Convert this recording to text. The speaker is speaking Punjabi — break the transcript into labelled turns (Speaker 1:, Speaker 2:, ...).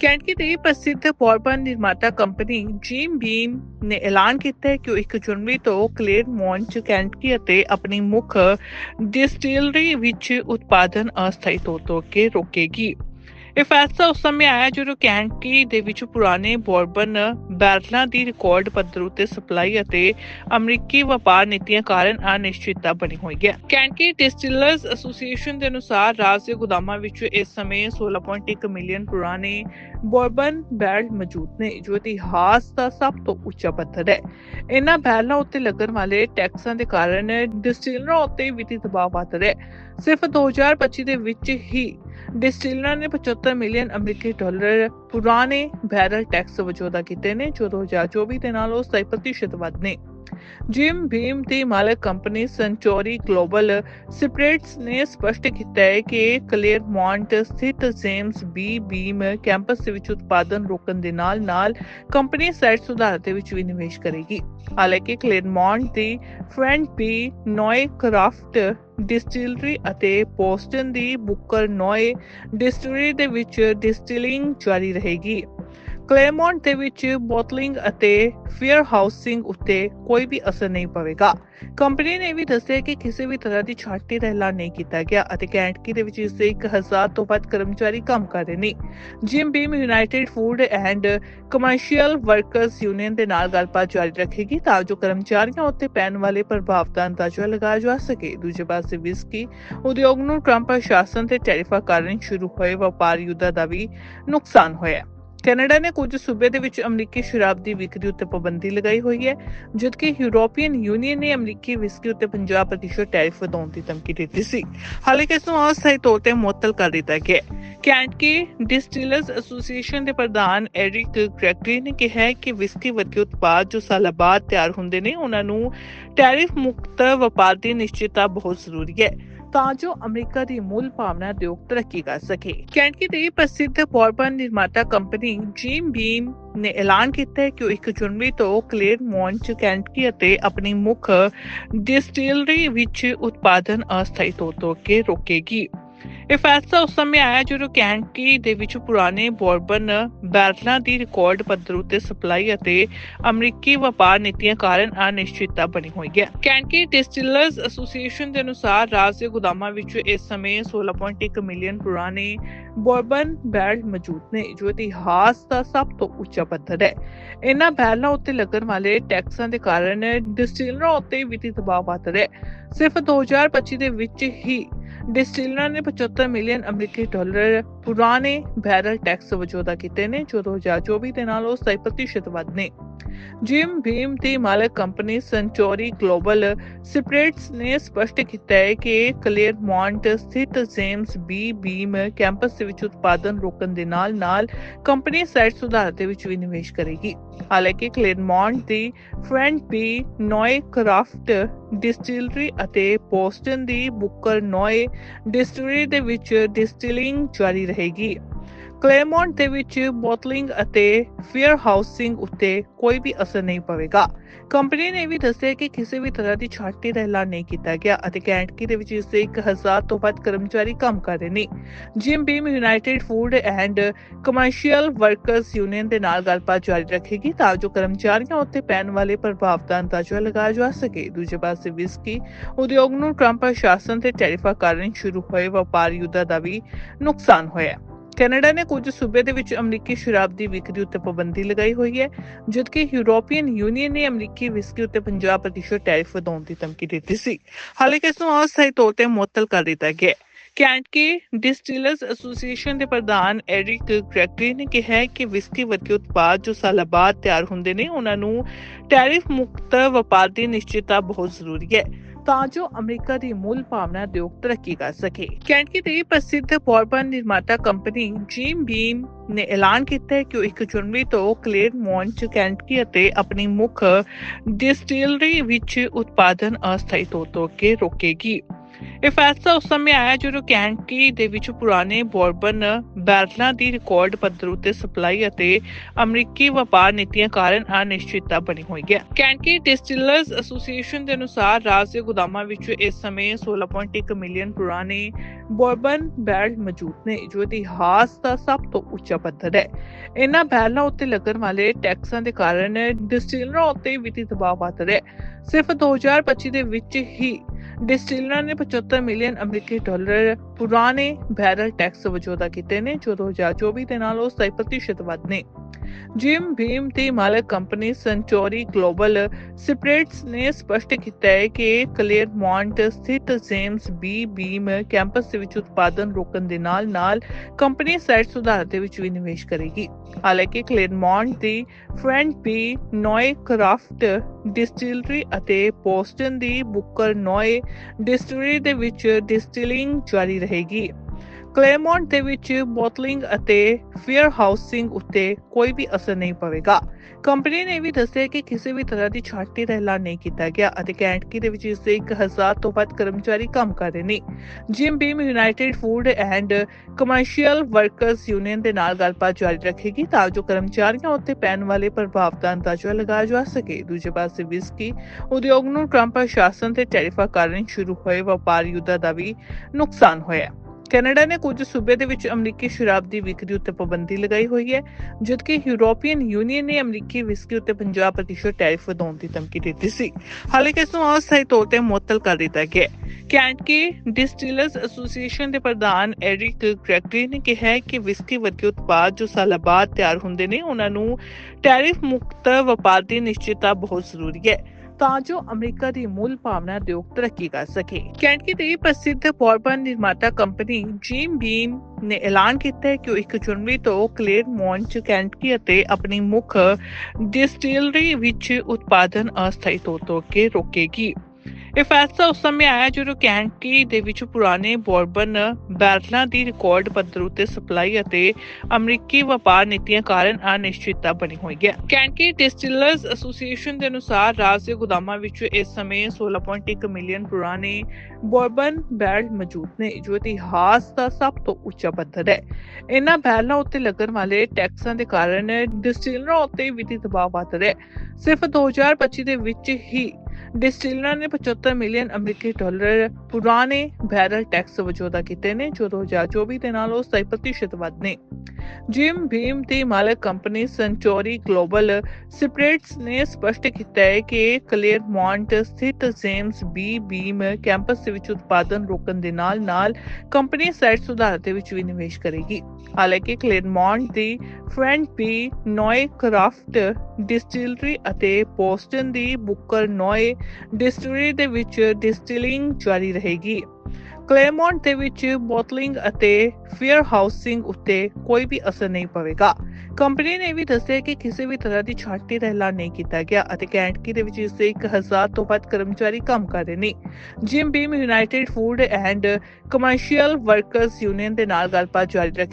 Speaker 1: ਕੈਂਟਕੀ ਦੇ ਪ੍ਰਸਿੱਧ ਬੋਰਬਨ ਨਿਰਮਾਤਾ ਕੰਪਨੀ ਜੀਮ ਬੀਮ ਨੇ ਐਲਾਨ ਕੀਤਾ ਹੈ ਕਿ ਉਹ 1 ਜਨਵਰੀ ਤੋਂ ਕਲੇਰ ਕਲੇਰਮੌਂਟ ਕੈਂਟਕੀ ਅਤੇ ਆਪਣੀ ਮੁੱਖ ਡਿਸਟਿਲਰੀ ਵਿੱਚ ਉਤਪਾਦਨ ਅਸਥਾਈ ਤੌਰ ਤੋਂ ਅੱਗੇ ਰੋਕੇਗੀ। ਇਹ ਫੈਸਲਾ ਉਸ ਸਮੇਂ ਆਇਆ ਜਦੋਂ ਕੈਂਟਕੀ ਦੇ ਵਿੱਚ ਪੁਰਾਣੇ ਬੋਰਬਨ ਬੈਰਲਾਂ ਦੀ ਰਿਕਾਰਡ ਪੱਧਰ ਉਤੇ ਸਪਲਾਈ ਅਤੇ ਅਮਰੀਕੀ ਵਪਾਰ ਨੀਤੀਆਂ ਕਾਰਨ ਅਨਿਸ਼ਚਿਤਤਾ ਬਣੀ ਹੋਈ ਹੈ। ਕੈਂਟਕੀ ਡਿਸਟਿਲਰਸ ਐਸੋਸੀਏਸ਼ਨ ਦੇ ਅਨੁਸਾਰ ਰਾਜ ਦੇ ਗੋਦਾਮਾਂ ਵਿੱਚ ਇਸ ਸਮੇਂ 16.1 ਮਿਲੀਅਨ ਪੁਰਾਣੇ ਬੋਰਬਨ ਬੈਰਲ ਮੌਜੂਦ ਨੇ, ਜੋ ਇਤਿਹਾਸ ਦਾ ਸਭ ਤੋਂ ਉੱਚਾ ਪੱਧਰ ਹੈ। ਇਹਨਾਂ ਬੈਰਲਾਂ ਉੱਤੇ ਲੱਗਣ ਵਾਲੇ ਟੈਕਸਾਂ ਦੇ ਕਾਰਨ ਡਿਸਟਿਲਰਾਂ ਉੱਤੇ ਵਿੱਤੀ ਦਬਾਅ ਵੱਧ ਰਿਹਾ ਹੈ। ਸਿਰਫ 2025 ਦੇ ਵਿੱਚ ਹੀ ਡਿਸਟਿਲਰਾਂ ਨੇ 75 ਮਿਲੀਅਨ ਅਮਰੀਕੀ ਡਾਲਰ ਪੁਰਾਣੇ ਬੈਰਲ ਟੈਕਸ ਵਜੋਂ ਅਦਾ ਕੀਤੇ ਨੇ ਜੋ 2024 ਦੇ ਨਾਲ ਨਾਲੋਂ 27% ਵੱਧ ਨੇ। ਜਿਮ ਭੀਮ ਦੀ ਮਾਲਕ ਕੰਪਨੀ ਸੰਚੋਰੀ ਗਲੋਬਲ ਸਪਰੇਟਸ ਨੇ ਸਪਸ਼ਟ ਕੀਤਾ ਹੈ ਕਿ ਕਲੇਰਮੌਂਟ ਸਥਿਤ ਜੇਮਸ ਬੀ. ਬੀਮ ਕੈਂਪਸ ਵਿੱਚ ਉਤਪਾਦਨ ਰੋਕਣ ਦੇ ਨਾਲ ਨਾਲ ਕੰਪਨੀ ਸਾਈਟ ਸੁਧਾਰ ਦੇ ਵਿੱਚ ਵੀ ਨਿਵੇਸ਼ ਕਰੇਗੀ। ਹਾਲਾਂਕਿ ਕਲੇਰਮੌਂਟ ਦੀ Fred B. Noe craft distillery ਅਤੇ ਪੋਸਟਨ ਦੀ ਬੁੱਕਰ ਨੋਏ ਡਿਸਟਿਲਰੀ ਦੇ ਵਿੱਚ ਡਿਸਟਿਲਿੰਗ ਜਾਰੀ ਰਹੇਗੀ। ਕਲੇਮੌਂਟ ਦੇ ਵਿੱਚ ਬੋਟਲਿੰਗ ਅਤੇ ਫੇਅਰ ਹਾਊਸਿੰਗ ਉੱਤੇ ਕੋਈ ਵੀ ਅਸਰ ਨਹੀਂ ਪਵੇਗਾ। ਕੰਪਨੀ ਨੇ ਵੀ ਦੱਸਿਆ ਕਿ ਕਿਸੇ ਵੀ ਤਰ੍ਹਾਂ ਦੀ ਛਾਂਟੀ ਦਾ ਐਲਾਨ ਨਹੀਂ ਕੀਤਾ ਗਿਆ ਅਤੇ ਕੈਂਟਕੀ ਦੇ ਵਿੱਚ ਇਸ ਦੇ 1000 ਤੋਂ ਵੱਧ ਕਰਮਚਾਰੀ ਕੰਮ ਕਰ ਰਹੇ ਨੇ। Jim Beam United Food and Commercial Workers Union ਦੇ ਨਾਲ ਗੱਲਬਾਤ ਜਾਰੀ ਰੱਖੇਗੀ ਤਾਂ ਜੋ ਕਰਮਚਾਰੀਆਂ ਉੱਤੇ ਪੈਣ ਵਾਲੇ ਪ੍ਰਭਾਵ ਦਾ ਅੰਦਾਜ਼ਾ ਲਗਾਇਆ ਜਾ ਸਕੇ। ਦੂਜੇ ਪਾਸੇ ਵਿਸਕੀ ਉਦਯੋਗ ਨੂੰ ਟਰੰਪ ਪ੍ਰਸ਼ਾਸਨ ਤੇ ਟੈਰਿਫਾਂ ਕਾਰਨ ਸ਼ੁਰੂ ਹੋਏ ਵਪਾਰ ਯੁੱਧਾਂ ਦਾ ਵੀ ਨੁਕਸਾਨ ਹੋਇਆ। ਕੈਨੇਡਾ ਨੇ ਕੁਝ ਸੂਬੇ ਦੇ ਵਿੱਚ ਅਮਰੀਕੀ ਸ਼ਰਾਬ ਦੀ ਵਿਕਰੀ ਉੱਤੇ ਪਾਬੰਦੀ ਲਗਾਈ ਹੋਈ ਹੈ, ਜਦਕਿ ਯੂਰੋਪੀਅਨ ਯੂਨੀਅਨ ਨੇ ਅਮਰੀਕੀ ਵਿਸਕੀ ਉੱਤੇ 50% ਟੈਰਿਫ ਵਧਾਉਣ ਦੀ ਧਮਕੀ ਦਿੱਤੀ ਸੀ। ਹਾਲਾਂਕਿ ਇਸ ਨੂੰ ਅਸਥਾਈ ਤੌਰ ਤੇ ਮੁਅੱਤਲ ਕਰ ਦਿੱਤਾ ਗਿਆ ਕੈਂਟਕੀ ਡਿਸਟਿਲਰਸ ਐਸੋਸੀਏਸ਼ਨ ਦੇ ਪ੍ਰਧਾਨ ਐਰਿਕ ਗ੍ਰੈਗਰੀ ਨੇ ਕਿਹਾ ਕਿ ਵਿਸਕੀ ਵਰਗੇ ਉਤਪਾਦ ਜੋ ਸਾਲਾਂ ਬਾਅਦ ਤਿਆਰ ਹੁੰਦੇ ਨੇ, ਉਹਨਾਂ ਨੂੰ ਟੈਰਿਫ ਮੁਕਤ ਵਪਾਰ ਦੀ ਨਿਸ਼ਚਿਤਤਾ ਬਹੁਤ ਜ਼ਰੂਰੀ ਹੈ। ਤਾਂ ਜੋ ਅਮਰੀਕਾ ਦੀ ਮੂਲ ਭਾਵਨਾ ਉਦਯੋਗ ਤਰੱਕੀ ਕਰ ਸਕੇ। ਕੈਂਟਕੀ ਦੇ ਪ੍ਰਸਿੱਧ ਬੋਰਬਨ ਨਿਰਮਾਤਾ ਕੰਪਨੀ ਜੀਮ ਬੀਮ ਨੇ ਐਲਾਨ ਕੀਤਾ ਹੈ ਕਿ ਉਹ 1 ਜਨਵਰੀ ਤੋਂ ਕਲੇਰਮੌਂਟ ਕੈਂਟਕੀ ਅਤੇ ਆਪਣੀ ਮੁੱਖ ਡਿਸਟਿਲਰੀ ਵਿੱਚ ਉਤਪਾਦਨ ਅਸਥਾਈ ਤੌਰ ਤੋਂ ਰੋਕੇਗੀ। ਇਹ ਫੈਸਲਾ ਉਸ ਸਮੇਂ ਆਇਆ ਜਦੋਂ ਕੈਂਟਕੀ ਦੇ ਵਿੱਚ ਪੁਰਾਣੇ ਬੋਰਬਨ ਬੈਰਲਾਂ ਦੀ ਰਿਕਾਰਡ ਪੱਧਰ ਉਤੇ ਸਪਲਾਈ ਅਤੇ ਅਮਰੀਕੀ ਵਪਾਰ ਨੀਤੀਆਂ ਕਾਰਨ ਅਨਿਸ਼ਚਿਤਤਾ ਬਣੀ ਹੋਈ ਹੈ। ਕੈਂਟਕੀ ਡਿਸਟਿਲਰਸ ਐਸੋਸੀਏਸ਼ਨ ਦੇ ਅਨੁਸਾਰ ਰਾਜ ਦੇ ਗੋਦਾਮਾਂ ਵਿੱਚ ਇਸ ਸਮੇਂ 16.1 ਮਿਲੀਅਨ ਪੁਰਾਣੇ ਬੋਰਬਨ ਬੈਰਲ ਮੌਜੂਦ ਨੇ, ਜੋ ਇਤਿਹਾਸ ਦਾ ਸਭ ਤੋਂ ਉੱਚਾ ਪੱਧਰ ਹੈ। ਇਹਨਾਂ ਬੈਰਲਾਂ ਉੱਤੇ ਲੱਗਣ ਵਾਲੇ ਟੈਕਸਾਂ ਦੇ ਕਾਰਨ ਡਿਸਟਿਲਰਾਂ ਉੱਤੇ ਵਿੱਤੀ ਦਬਾਅ ਵੱਧ ਰਿਹਾ ਹੈ। ਸਿਰਫ 2025 ਦੇ ਵਿੱਚ ਹੀ ਡਿਸਟਿਲਰਾਂ ਨੇ 75 ਮਿਲੀਅਨ ਅਮਰੀਕੀ ਡਾਲਰ ਪੁਰਾਣੇ ਬੈਰਲ ਟੈਕਸ ਵਜੋਂ ਅਦਾ ਕੀਤੇ ਨੇ ਜੋ 2024 ਦੇ ਨਾਲ ਨਾਲੋਂ 27% ਵੱਧ ਨੇ। ਜਿਮ ਭੀਮ ਦੀ ਮਾਲਕ ਕੰਪਨੀ ਸੰਚੋਰੀ ਗਲੋਬਲ ਸਪਰੇਟਸ ਨੇ ਸਪਸ਼ਟ ਕੀਤਾ ਹੈ ਕਿ ਕਲੇਰਮੌਂਟ ਸਥਿਤ ਜੇਮਸ ਬੀ. ਬੀਮ ਕੈਂਪਸ ਦੇ ਵਿੱਚ ਉਤਪਾਦਨ ਰੋਕਣ ਦੇ ਨਾਲ ਨਾਲ ਕੰਪਨੀ ਸਾਈਟ ਸੁਧਾਰ ਦੇ ਵਿੱਚ ਵੀ ਨਿਵੇਸ਼ ਕਰੇਗੀ। ਹਾਲਾਂਕਿ ਕਲੇਰਮੌਂਟ ਦੀ Fred B. Noe craft distillery ਅਤੇ ਪੋਸਟਨ ਦੀ ਬੁੱਕਰ ਨੋਏ ਡਿਸਟਿਲਰੀ ਦੇ ਵਿੱਚ ਡਿਸਟਿਲਿੰਗ ਜਾਰੀ ਰਹੇਗੀ। ਕਲੇਮੌਂਟ ਦੇ ਵਿੱਚ ਬੋਟਲਿੰਗ ਅਤੇ ਫੇਅਰ ਹਾਊਸਿੰਗ ਉੱਤੇ ਕੋਈ ਵੀ ਅਸਰ ਨਹੀਂ ਪਵੇਗਾ। ਕੰਪਨੀ ਨੇ ਵੀ ਦੱਸਿਆ ਕਿ ਕਿਸੇ ਵੀ ਤਰ੍ਹਾਂ ਦੀ ਛਾਂਟੀ ਦਾ ਐਲਾਨ ਨਹੀਂ ਕੀਤਾ ਗਿਆ ਅਤੇ ਕੈਂਟਕੀ ਦੇ ਵਿੱਚ ਇਸ ਦੇ 1000 ਤੋਂ ਵੱਧ ਕਰਮਚਾਰੀ ਕੰਮ ਕਰ ਰਹੇ ਨੇ। Jim Beam United Food and Commercial Workers Union ਦੇ ਨਾਲ ਗੱਲਬਾਤ ਜਾਰੀ ਰੱਖੇਗੀ ਤਾਂ ਜੋ ਕਰਮਚਾਰੀਆਂ ਉੱਤੇ ਪੈਣ ਵਾਲੇ ਪ੍ਰਭਾਵ ਦਾ ਅੰਦਾਜ਼ਾ ਲਗਾਇਆ ਜਾ ਸਕੇ। ਦੂਜੇ ਪਾਸੇ ਵਿਸਕੀ ਉਦਯੋਗ ਨੂੰ ਟਰੰਪ ਪ੍ਰਸ਼ਾਸਨ ਤੇ ਟੈਰਿਫਾਂ ਕਾਰਨ ਸ਼ੁਰੂ ਹੋਏ ਵਪਾਰ ਯੁੱਧਾਂ ਦਾ ਵੀ ਨੁਕਸਾਨ ਹੋਇਆ। ਕੈਨੇਡਾ ਨੇ ਕੁਝ ਸੂਬੇ ਦੇ ਵਿੱਚ ਅਮਰੀਕੀ ਸ਼ਰਾਬ ਦੀ ਵਿਕਰੀ ਉੱਤੇ ਪਾਬੰਦੀ ਲਗਾਈ ਹੋਈ ਹੈ, ਜਦਕਿ ਯੂਰੋਪੀਅਨ ਯੂਨੀਅਨ ਨੇ ਅਮਰੀਕੀ ਵਿਸਕੀ ਉੱਤੇ 50% ਟੈਰਿਫ ਵਧਾਉਣ ਦੀ ਧਮਕੀ ਦਿੱਤੀ ਸੀ। ਹਾਲਾਂਕਿ ਇਸ ਨੂੰ ਅਸਥਾਈ ਤੌਰ ਤੇ ਮੁਅੱਤਲ ਕਰ ਦਿੱਤਾ ਗਿਆ ਕੈਂਟਕੀ ਡਿਸਟਿਲਰਸ ਐਸੋਸੀਏਸ਼ਨ ਦੇ ਪ੍ਰਧਾਨ ਐਰਿਕ ਗ੍ਰੈਗਰੀ ਨੇ ਕਿਹਾ ਕਿ ਵਿਸਕੀ ਵਰਗੇ ਉਤਪਾਦ ਜੋ ਸਾਲਾਂ ਬਾਅਦ ਤਿਆਰ ਹੁੰਦੇ ਨੇ, ਉਹਨਾਂ ਨੂੰ ਟੈਰਿਫ ਮੁਕਤ ਵਪਾਰ ਦੀ ਨਿਸ਼ਚਿਤਤਾ ਬਹੁਤ ਜ਼ਰੂਰੀ ਹੈ। ਤਾਂ ਜੋ ਅਮਰੀਕਾ ਦੀ ਮੂਲ ਭਾਵਨਾ ਉਦਯੋਗ ਤਰੱਕੀ ਕਰ ਸਕੇ। ਕੈਂਟਕੀ ਦੀ ਪ੍ਰਸਿੱਧ ਬੋਰਬਨ ਨਿਰਮਾਤਾ ਕੰਪਨੀ ਜੀਮ ਬੀਮ ਨੇ ਐਲਾਨ ਕੀਤਾ ਹੈ ਕਿ ਉਹ 1 ਜਨਵਰੀ ਤੋਂ ਕਲੇਰ ਕਲੇਰਮੌਂਟ ਕੈਂਟਕੀ ਅਤੇ ਆਪਣੀ ਮੁੱਖ ਡਿਸਟਿਲਰੀ ਵਿੱਚ ਉਤਪਾਦਨ ਅਸਥਾਈ ਤੌਰ ਤੋਂ ਅੱਗੇ ਰੋਕੇਗੀ। ਇਹ ਫੈਸਲਾ ਉਸ ਸਮੇਂ ਆਇਆ ਜਦੋਂ ਕੈਂਟੀ ਦੇ ਵਿੱਚ ਪੁਰਾਣੇ ਬੋਰਬਨ ਬੈਰਲਾਂ ਦੀ ਰਿਕਾਰਡ ਪੱਧਰ ਉੱਤੇ ਸਪਲਾਈ ਅਤੇ ਅਮਰੀਕੀ ਵਪਾਰ ਨੀਤੀਆਂ ਕਾਰਨ ਅਨਿਸ਼ਚਿਤਤਾ ਬਣੀ ਹੋਈ ਹੈ ਕੈਂਟੀ ਡਿਸਟਿਲਰਸ ਐਸੋਸੀਏਸ਼ਨ ਦੇ ਅਨੁਸਾਰ ਰਾਜ ਦੇ ਗੋਦਾਮਾਂ ਵਿੱਚ ਇਸ ਸਮੇਂ 16.1 ਮਿਲੀਅਨ ਪੁਰਾਣੇ ਬੋਰਬਨ ਬੈਰਲ ਮੌਜੂਦ ਨੇ ਜੋ ਇਤਿਹਾਸ ਦਾ ਸਭ ਤੋਂ ਉੱਚਾ ਪੱਧਰ ਹੈ ਇਹਨਾਂ ਬੈਰਲਾਂ ਉੱਤੇ ਲੱਗਣ ਵਾਲੇ ਟੈਕਸਾਂ ਦੇ ਕਾਰਨ ਡਿਸਟਿਲਰਾਂ ਉੱਤੇ ਵਿੱਤੀ ਦਬਾਅ ਵੱਧ ਰਿਹਾ ਹੈ ਸਿਰਫ 2025 ਦੇ ਵਿੱਚ ਹੀ ਡਿਸਟਿਲਰਾਂ ਨੇ 75 ਮਿਲੀਅਨ ਅਮਰੀਕੀ ਡਾਲਰ ਪੁਰਾਣੇ ਬੈਰਲ ਟੈਕਸ ਵਜੋਂ ਅਦਾ ਕੀਤੇ ਨੇ ਜੋ 2024 ਦੇ ਨਾਲ ਨਾਲੋਂ 27% ਵੱਧ ਨੇ। ਜਿਮ, ਭੀਮ ਦੀ ਮਾਲਕ ਕੰਪਨੀ ਸੰਚੋਰੀ ਗਲੋਬਲ ਸਪਰੇਟਸ ਨੇ ਸਪਸ਼ਟ ਕੀਤਾ ਹੈ ਕਿ ਕਲੇਅਰਮੌਂਟ ਸਥਿਤ ਜੇਮਸ ਬੀ ਬੀਮ ਕੈਂਪਸ ਦੇ ਵਿੱਚ ਉਤਪਾਦਨ ਰੋਕਣ ਦੇ ਨਾਲ-ਨਾਲ ਕੰਪਨੀ ਸਾਈਟ ਸੁਧਾਰ ਦੇ ਵਿੱਚ ਵੀ ਨਿਵੇਸ਼ ਕਰੇਗੀ। ਹਾਲਾਂਕਿ ਕਲੇਅਰਮੌਂਟ ਦੀ French B Noe craft distillery ਅਤੇ ਬੋਸਟਨ ਦੀ ਬੁਕਰ ਨੋਏ ਡਿਸਟਿਲਰੀ ਦੇ ਵਿੱਚ ਡਿਸਟਿਲਿੰਗ ਜਾਰੀ ਰਹੇਗੀ। ਕਲੇਮੌਂਟ ਦੇ ਵਿੱਚ ਬੋਟਲਿੰਗ ਅਤੇ ਫੇਅਰ ਹਾਊਸਿੰਗ ਉੱਤੇ ਕੋਈ ਵੀ ਅਸਰ ਨਹੀਂ ਪਵੇਗਾ। ਕੰਪਨੀ ਨੇ ਵੀ ਦੱਸਿਆ ਕਿ ਕਿਸੇ ਵੀ ਤਰ੍ਹਾਂ ਦੀ ਛਾਂਟੀ ਦਾ ਐਲਾਨ ਨਹੀਂ ਕੀਤਾ ਗਿਆ ਅਤੇ ਕੈਂਟਕੀ ਦੇ ਵਿੱਚ ਇਸ ਦੇ 1000 ਤੋਂ ਵੱਧ ਕਰਮਚਾਰੀ ਕੰਮ ਕਰ ਰਹੇ ਨੇ। Jim Beam United Food and Commercial Workers Union ਦੇ ਨਾਲ ਗੱਲਬਾਤ ਜਾਰੀ ਰੱਖੇਗੀ ਤਾਂ ਜੋ ਕਰਮਚਾਰੀਆਂ ਉੱਤੇ ਪੈਣ ਵਾਲੇ ਪ੍ਰਭਾਵ ਦਾ ਅੰਦਾਜ਼ਾ ਲਗਾਇਆ ਜਾ ਸਕੇ। ਦੂਜੇ ਪਾਸੇ ਵਿਸਕੀ ਉਦਯੋਗ ਨੂੰ ਟਰੰਪ ਪ੍ਰਸ਼ਾਸਨ ਤੇ ਟੈਰਿਫਾਂ ਕਾਰਨ ਸ਼ੁਰੂ ਹੋਏ ਵਪਾਰ ਯੁੱਧ ਦਾ ਵੀ ਨੁਕਸਾਨ ਹੋਇਆ। ਕੈਨੇਡਾ ਨੇ ਕੁਝ ਸੂਬੇ ਦੇ ਵਿੱਚ ਅਮਰੀਕੀ ਸ਼ਰਾਬ ਦੀ ਵਿਕਰੀ ਉੱਤੇ ਪਾਬੰਦੀ ਲਗਾਈ ਹੋਈ ਹੈ, ਜਦਕਿ ਯੂਰੋਪੀਅਨ ਯੂਨੀਅਨ ਨੇ ਅਮਰੀਕੀ ਵਿਸਕੀ ਉੱਤੇ 50% ਟੈਰਿਫ ਵਧਾਉਣ ਦੀ ਧਮਕੀ ਦਿੱਤੀ ਸੀ। ਹਾਲਾਂਕਿ ਇਸ ਨੂੰ ਅਸਥਾਈ ਤੌਰ ਤੇ ਮੁਅੱਤਲ ਕਰ ਦਿੱਤਾ ਗਿਆ ਕੈਂਟਕੀ ਡਿਸਟਿਲਰਸ ਐਸੋਸੀਏਸ਼ਨ ਦੇ ਪ੍ਰਧਾਨ ਐਰਿਕ ਗ੍ਰੈਗਰੀ ਨੇ ਕਿਹਾ ਕਿ ਵਿਸਕੀ ਵਰਗੇ ਉਤਪਾਦ ਜੋ ਸਾਲਾਂ ਬਾਅਦ ਤਿਆਰ ਹੁੰਦੇ ਨੇ, ਉਹਨਾਂ ਨੂੰ ਟੈਰਿਫ ਮੁਕਤ ਵਪਾਰ ਦੀ ਨਿਸ਼ਚਿਤਤਾ ਬਹੁਤ ਜ਼ਰੂਰੀ ਹੈ। ਤਾਂ ਜੋ ਅਮਰੀਕਾ ਦੀ ਮੂਲ ਭਾਵਨਾ ਉਦਯੋਗ ਤਰੱਕੀ ਕਰ ਸਕੇ। ਕੈਂਟਕੀ ਦੇ ਪ੍ਰਸਿੱਧ ਬੋਰਬਨ ਨਿਰਮਾਤਾ ਕੰਪਨੀ ਜੀਮ ਬੀਮ ਨੇ ਐਲਾਨ ਕੀਤਾ ਹੈ ਕਿ ਉਹ 1 ਜਨਵਰੀ ਤੋਂ ਕਲੇਰ ਕਲੇਅਰਮੌਂਟ ਕੈਂਟਕੀ ਅਤੇ ਆਪਣੀ ਮੁੱਖ ਡਿਸਟਿਲਰੀ ਵਿੱਚ ਉਤਪਾਦਨ ਅਸਥਾਈ ਤੌਰ ਤੇ ਰੋਕੇਗੀ। ਇਹ ਫੈਸਲਾ ਉਸ ਸਮੇਂ ਆਇਆ ਜਦੋਂ ਕੈਂਟਕੀ ਦੇ ਵਿੱਚ ਪੁਰਾਣੇ ਬੋਰਬਨ ਬੈਰਲਾਂ ਦੀ ਰਿਕਾਰਡ ਪੱਧਰ ਉੱਤੇ ਸਪਲਾਈ ਅਤੇ ਅਮਰੀਕੀ ਵਪਾਰ ਨੀਤੀਆਂ ਕਾਰਨ ਅਨਿਸ਼ਚਿਤਤਾ ਬਣੀ ਹੋਈ ਹੈ ਕੈਂਟਕੀ ਡਿਸਟਿਲਰਸ ਐਸੋਸੀਏਸ਼ਨ ਦੇ ਅਨੁਸਾਰ ਰਾਜ ਦੇ ਗੋਦਾਮਾਂ ਵਿੱਚ ਇਸ ਸਮੇਂ 16.1 ਮਿਲੀਅਨ ਪੁਰਾਣੇ ਬੋਰਬਨ ਬੈਰਲ ਮੌਜੂਦ ਨੇ ਜੋ ਇਤਿਹਾਸ ਦਾ ਸਭ ਤੋਂ ਉੱਚਾ ਪੱਧਰ ਹੈ ਇਹਨਾਂ ਬੈਰਲਾਂ ਉੱਤੇ ਲੱਗਣ ਵਾਲੇ ਟੈਕਸਾਂ ਦੇ ਕਾਰਨ ਡਿਸਟਿਲਰਾਂ ਉੱਤੇ ਵਿੱਤੀ ਦਬਾਅ ਵੱਧ ਰਿਹਾ ਹੈ ਸਿਰਫ 2025 ਦੇ ਵਿੱਚ ਹੀ ਡਿਸਟਿਲਰਾਂ ਨੇ 75 ਮਿਲੀਅਨ ਅਮਰੀਕੀ ਡਾਲਰ ਪੁਰਾਣੇ ਬੈਰਲ ਟੈਕਸ ਵਜੋਂ ਅਦਾ ਕੀਤੇ ਨੇ ਜੋ 2024 ਦੇ ਨਾਲੋਂ 27% ਵੱਧ ਨੇ। ਜਿਮ ਭੀਮ ਦੀ ਮਾਲਕ ਕੰਪਨੀ ਸੰਚੋਰੀ ਗਲੋਬਲ ਸਪਰੇਟਸ ਨੇ ਸਪਸ਼ਟ ਕੀਤਾ ਹੈ ਕਿ ਕਲੇਅਰਮੌਂਟ ਸਥਿਤ ਜੇਮਸ ਬੀ ਬੀਮ ਕੈਂਪਸ ਦੇ ਵਿੱਚ ਉਤਪਾਦਨ ਰੋਕਣ ਦੇ ਨਾਲ-ਨਾਲ ਕੰਪਨੀ ਸਾਈਟ ਸੁਧਾਰ ਦੇ ਵਿੱਚ ਵੀ ਨਿਵੇਸ਼ ਕਰੇਗੀ। ਹਾਲਾਂਕਿ ਕਲੇਅਰਮੌਂਟ ਦੀ French B Noe craft distillery ਅਤੇ ਬੋਸਟਨ ਦੀ ਬੁੱਕਰ ਨੋਏ ਡਿਸਟਿਲਰੀ ਦੇ ਵਿੱਚ ਡਿਸਟਿਲਿੰਗ ਜਾਰੀ ਰਹੇਗੀ। ਕਲੇਮੌਂਟ ਦੇ ਵਿੱਚ ਬੋਟਲਿੰਗ ਅਤੇ ਫੇਅਰ ਹਾਊਸਿੰਗ ਉੱਤੇ ਕੋਈ ਵੀ ਅਸਰ ਨਹੀਂ ਪਵੇਗਾ। ਕੰਪਨੀ ਨੇ ਵੀ ਦੱਸਿਆ ਕਿ ਕਿਸੇ ਵੀ ਤਰ੍ਹਾਂ ਦੀ ਛਾਂਟੀ ਦਾ ਐਲਾਨ ਨਹੀਂ ਕੀਤਾ ਗਿਆ ਅਤੇ ਕੈਂਟਕੀ ਦੇ ਵਿੱਚ ਇਸ ਦੇ 1000 ਤੋਂ ਵੱਧ ਕਰਮਚਾਰੀ ਕੰਮ ਕਰ ਰਹੇ ਨੇ। Jim Beam, United Food and Commercial Workers Union ਦੇ ਨਾਲ ਗੱਲਬਾਤ ਜਾਰੀ ਰੱਖੀ